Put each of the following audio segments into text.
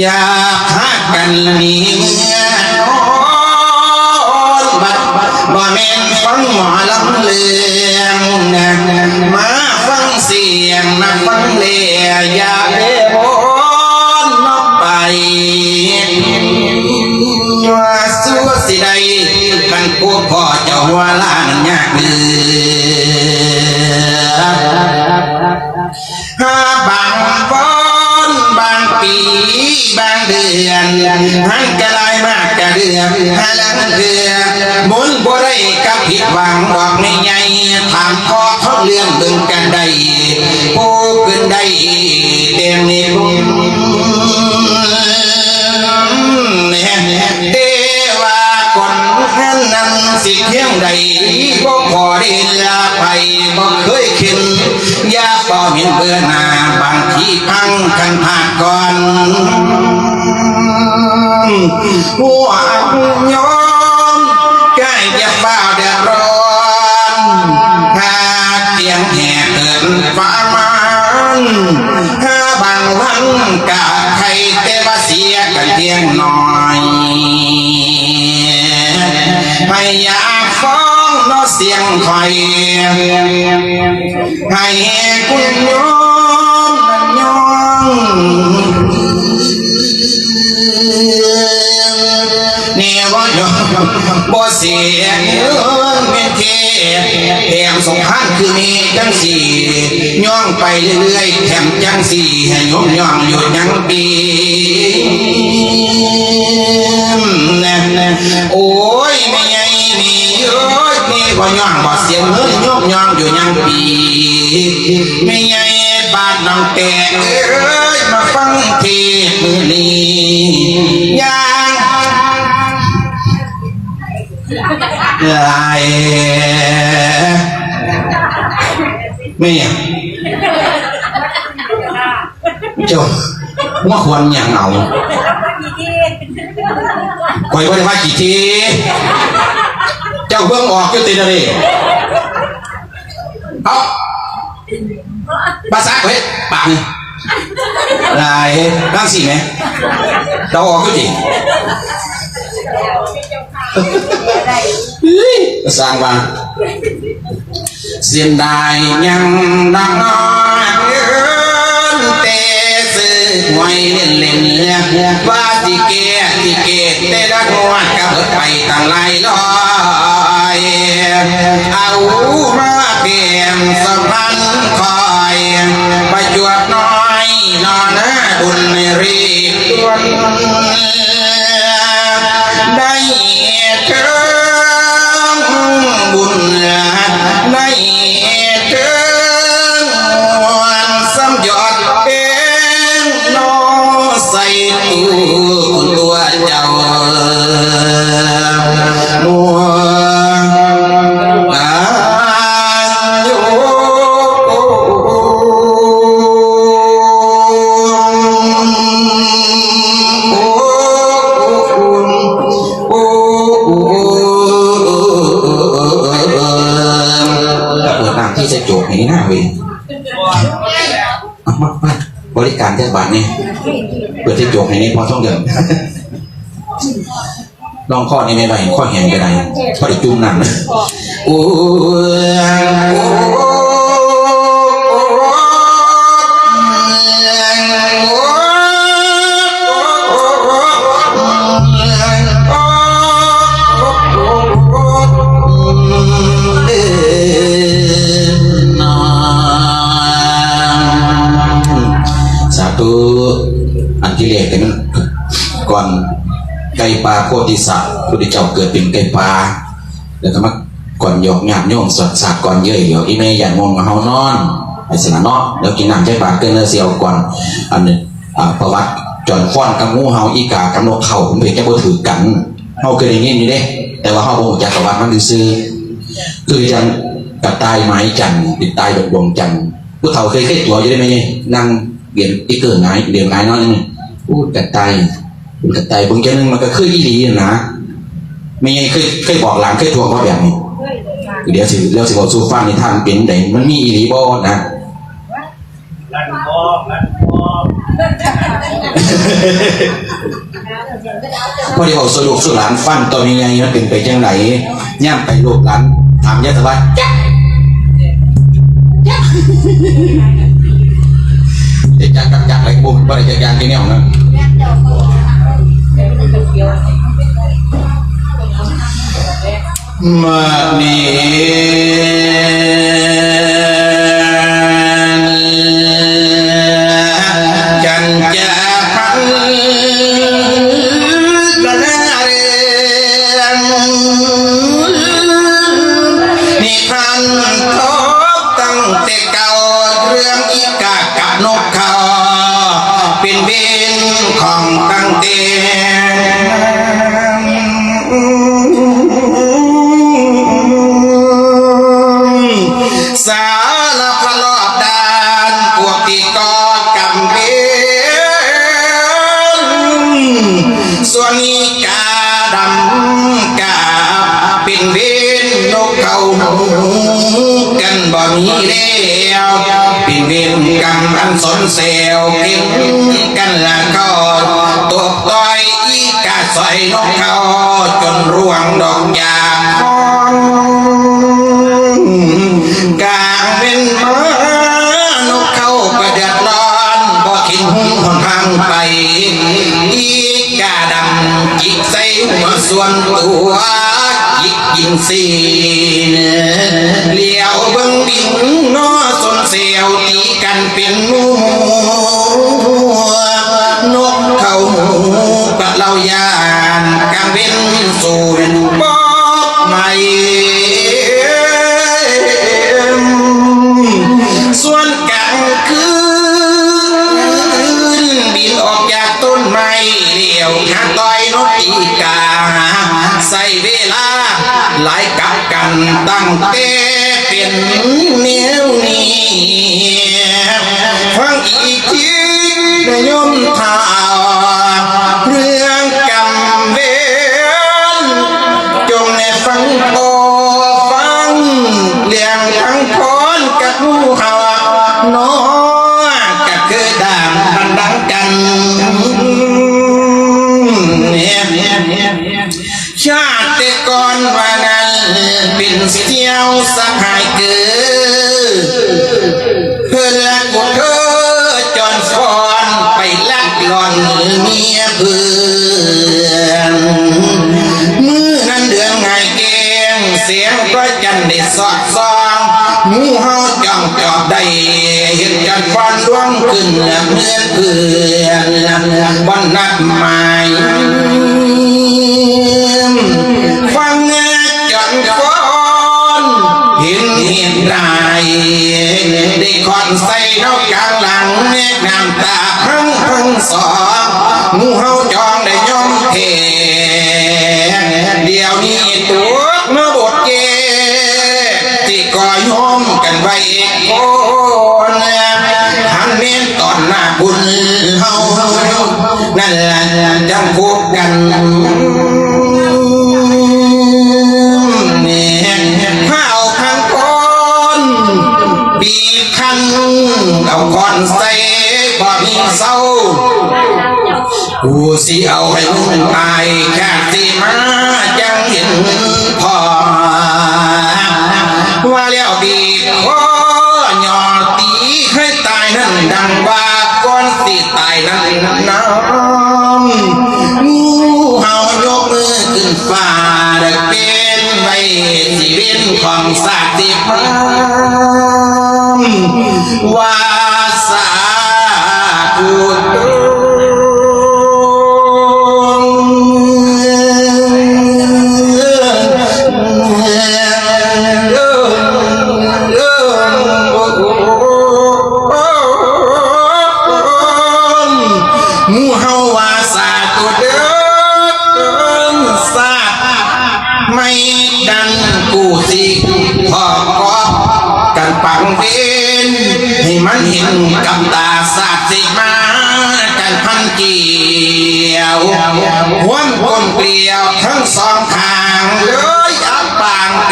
อยากหากันนี้เมื่อนอนบัดบ่แม่นฟังหมอลำเลืองนะมาฟังเสียงนักฟังเลียอยากได้วนนอกไปว่าสู้สิได้มันกูพ่อเจ้าหัวล้านยากเดือ ปีบางเดือนหันกระไรมากกระเดือนหาลังเดือมุญบุไรกับผิดหวังดอกไม่ใหญ่ถามพอเขาเรื่องบึงกันได้ผู้ขึ้นได้เต็มนี้เทว่าคน นั้นสิเที่ยงใดก็พอได้ลาไปบ่เคยขึ้นยาก็เห็นเบื่อหน้าบางทีพังกันผานก่อนหัวยอมใกล้จะบ้าเดือดร้อนหากเพียงแห่เกินฟ้ามันถ้าบางวันกะใครแต่ว่าเสียกันเพียงหน้อย ไม่อยาฟ้องนอเสียงคอยให้คุณยอมยอมนี่ว่าโยบ่เสียเงินเป็นเทแถมสงคัญคือมีจังสี่ย่องไปเรื่อยๆแถมจังสี่ให้ยกย่องอยู่ยังปี ยนี่บ่ย่องบ่เสียเงินยกย่องอยู่ยังปีไม่ไงบ้านน้องแต่เอ้ยมาฟังเทศน์มื้อนี้ยังลายไม่ยังเจ้าว่าควรอย่างเอาคอยว่าได้ว่ากี่ที เจ้าเบิ่งออกก็ติดอะไรเอาภาษาเฮ้ยปากนี่ลายร่งสี่ไหมเราออกก็จริงสร้างบ้านเสียนได้ยังดังน้อยเตะซื้อหวยเล่นเล่นว่าที่เกที่เกเตะดังหัวกับไปตั้งหลายร้อย เอามาเปลี่ยนสะพานคอยประจวบน้อยนอนหน้าบุญรีดวนได้เธอบุญในเกินวันซ้ำยอดเป็นนอใส่ตู้ตัวเจ้า เปิดที่โจกให้นี่พอช่องเดิมลองข้อนี้ไม่ไหวข้อแหงไปไหนข้อได้จุ่มน้ำโอ้ พุทธเจ้าเกิดเป็นไก่ปลาแล้วก็มาก่อนหยอกงามโยมสดสาดก่อนเยอะเดี๋ยวอีเมย์อยันมงมาเฮานอนไอ้สนะเนาะแล้วกินน้ำใจปลาเกินเนเสียวก่อนอันนึงประวัติจอนฟ้อนกับงูเฮาอีกากับนกเขาผมเห็นจะบ่ถือกันเฮาเคยได้ยินอยู่เด้ แต่ว่าเฮาบ่รู้จักประวัติมันซื่อคือจังกับตายไม้จันติดตายดวงดวงจันผู้เฒ่าเคยเคยตัวอยู่ได้ไหมเนี่ยนั่งเรียนอีเกินไงเรียนไงเนาะนี่พูดกับตายกับตายบางอย่าหนึงมันก็คืออีหลีนะ ไม่ไงเคยเคยบอกหลานเคยทวงว่าแบบนี้เดี๋ยวสิเดี๋ยวสิบอกสู้ฟังในทางเป็นไดมันมีอีหลีบ่นะลั่นคอลั่นคอพอดีบอกสรุปสุหลานฟังตัวยังไงมันเป็นไปจังไหนย่ามไปลูกหลานถามยะสวัสดิ์จ๊ะจ๊ะไอ้จักจักจักอะไรบุ้มบ่ได้จักยางที่เนี่ยของนั้น ม สารพลอบดานพวกที่ก่อกำเบนส่วนนี้กาดำกาเป็นเบนนกเขาหนูกันบ่มีแล้วเป็นเบนกำอันสนเซลกินกันละก็ตัวต้อยอีกาสอยนกเขาจนร่วงดอกยา ส่วนตัวยิกยิงสีเลี้ยวเบิ้งบิงนอสนเสียวตีกันเป็นมูนกเขาหูปะเล่ายานกางเว้นสูนบอกไม่ ตั้งแต่เป็นเนียวนี้ฟังอีกทีนโยมท่าเรื่องกรรมเวรจงในฟังโอฟังเลี้ยงทั้งพรกับผู้หา สหายเกิดเพื่อนและพวกเธอจอนฟอนไปลักหลอนเมียเพื่อนมือนั้นเดือนไงเกงเสียงพระจันได้สอดส่องมูเฮาจ้องจอบได้เห็นกันฟันล่วงขึ้นเมื่อเพื่อนวันนัดหมาย ได้ได้คอนใส่นอกกลางหลังแนกน้ำตาพังพังสองงูเฮาจองได้ย่อมเทเดี๋ยวนี้ตัวมาบทเกที่ก่อยอมกันไว้คนหันเน้นตอนหน้าบุญเฮานั่นแหละจังพบกัน อาก่อนใส่บ่มีเศร้ากูสิเอาให้มึงตายแค่สิมาจังเห็นพอว่าแล้วบีบคอหยอตีให้ตายนั่นดังว่าก่อนสิตายนั่นน้ำงูเห่ายกมือขึ้นฟ้าได้เป็นไว้สิเว้นของสาติพามวาสา ธุ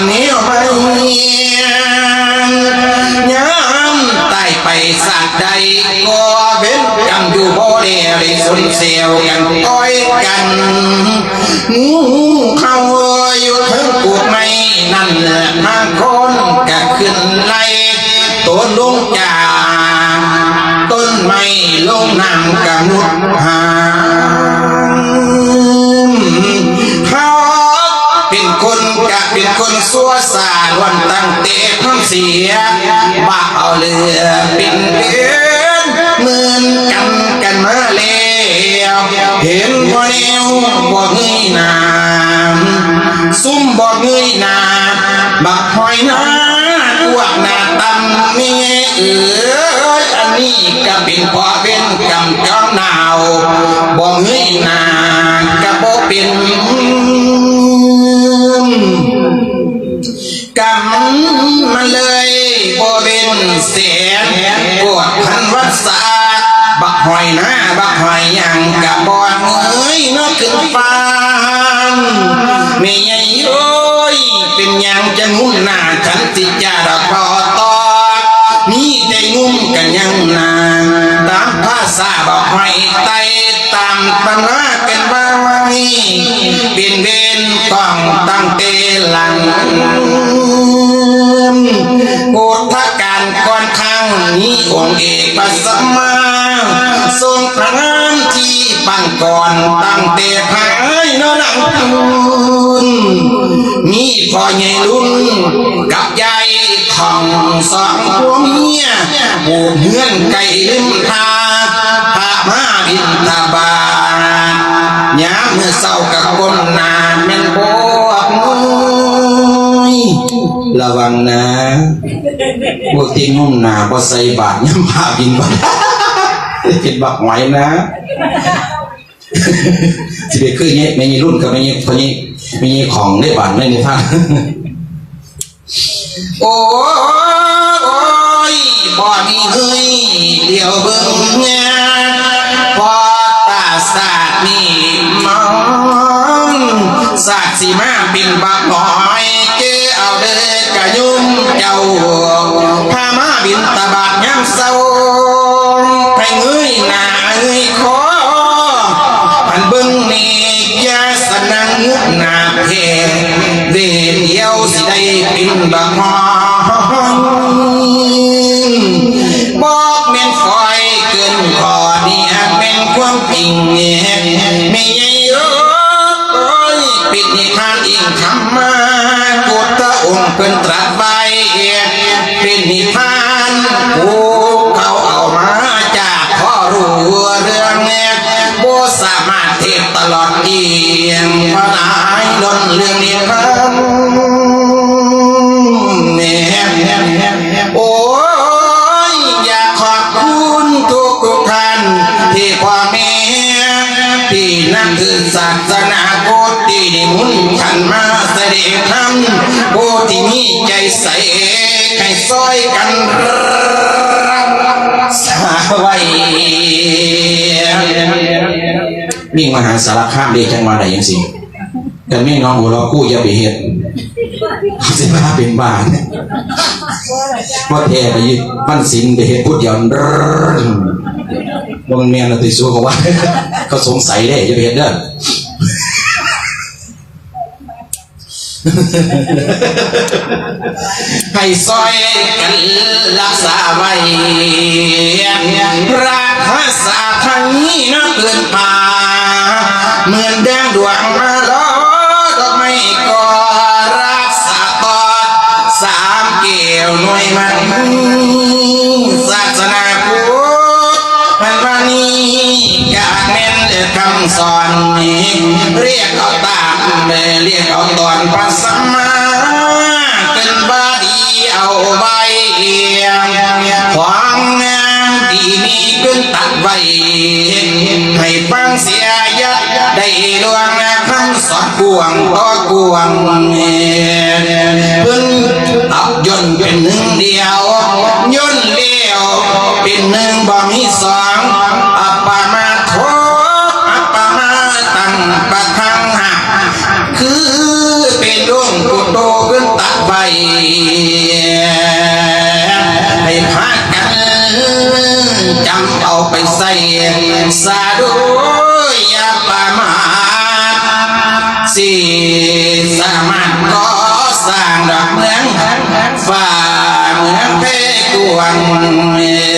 นเหวไม่ย้ำไต่ไปสาดใดก็เว้นกำอยู่บนเรียริสุนเสียวกันก้อยกันงูเข้าอยู่ทั้งกูไม่นั่นทางคนก็ขึ้นไล่ต้นลงจากต้นไม้ลงน้ำกะมุดหาเขาเป็น คนกะเป็นคนสัวสาวันตั้งเตะทั้งเสียบ้าเอาเรือเป็นเดือนเหมือนกันกันมาแล้วเห็นบ่แนวบ่เงยหน้าซุ่มบ่เงยหน้าบักหอยหน้าพวกหน้าตำมีเอ้ยอันนี้ก็เป็นพราะเป็นกำจองหนาวบ่เงยหน้าก็บ่เป็น กำมาเลยบ่เป็นเสียงปวดพันวัดสาบักหอยหน้าบักหอยยังกะบ่เอ้ยนกขึ้นฟ้าไม่ใหญ่โอ้ยเป็นยังจะงุ่นหน้าฉันสิจะดอกพอตอมีแต่งุ่มกันยังนาตามภาษาบักหอยไตตามปัญหากัน บ้างไว้เป็นเวรต้องตั้งเตลังโอทการก่อนข้างนี้องค์เอกปัสมาทรงพระนามที่ปังก่อนตั้งแต่ภายนอนังทุนมีพ่อใหญ่รุ่นกับยายของสองผัวเมียปลูกเฮือนไก่ลิมทาพามาบินตาบาน ยามเมื่อเศร้ากับคนนานแม่นบวกน้อยระวังนะพวกที่นุ่มหนาพอใส่บาทย่ำพาบินก่อนผิดบักไหอยนะสิเป็นคือเงี้ยไม่มีรุ่นกับไม่มีคนนี้ไม่มีของได้บาทไม่มีท่านโอ้ยบ่มีเฮ้ยเดี๋ยวเบิ่งเนี่ องสาสีมาเป็นบักหอยเจอเอาเด้อกะยุ่มเจ้าพามาบินตาบาดยามเศร้าให้เงยหน้าเงยคอพันเบิ่งนี่ยาสนังหนาเพเดเดียวสิได้เป็นบักหอยามารถเทศตลอดเอียงมาหลายดนเรื่องนิทานเนี่ยโอ้ยอยากขอบคุณทุกทุกท่านที่พ่อแม่ที่นับถือศาสนาพุทธที่นิมนขันมาสดงธรรมผู้ที่มีใจใสให้ซอยกันรักษาไว้ มิ่งมหาสารคามเรียกจังหวัดใดยังสิแต่ไม่น้องหัวเราะกู้อย่าไปเฮ็ดเอาสิบ้าเป็นบ้าเนี่ยว่าแท้ไปยึดปั้นสินไปเฮ็ดพูดเดียวเด้อบ่มันแม่นเราติสู้เขาว่าเขาสงสัยได้อย่าไปเฮ็ดเด้อให้ซอยกันรักษาไว้รักษาทางนี้นะเกินป่า เหมือนแดงดวงมาล้อดอกไม้ก่อรักษาตอดสามเกี่ยวหน่วยมันศาสนาพุทธมันวันนี้อยากแม่นคำสอนเรียกเอาตามเรียกเอาตอนพระสัมาเป็นบาดีเอาไว้ความงามดีนี้เป็นตัดไว้ให้ฟังเสียยัด ได้ลวงคำสอนกวงต่อกวงเพิ่นตับยนเป็นหนึ่งเดียวยนเลี้ยวเป็นหนึ่งบ่มีสองอัปปามาโทอัปปามาตังปะทังหักคือเป็นดวงกุโตขึ้นตัดไปให้พากันจำเอาไปใส่สาดู হয়ে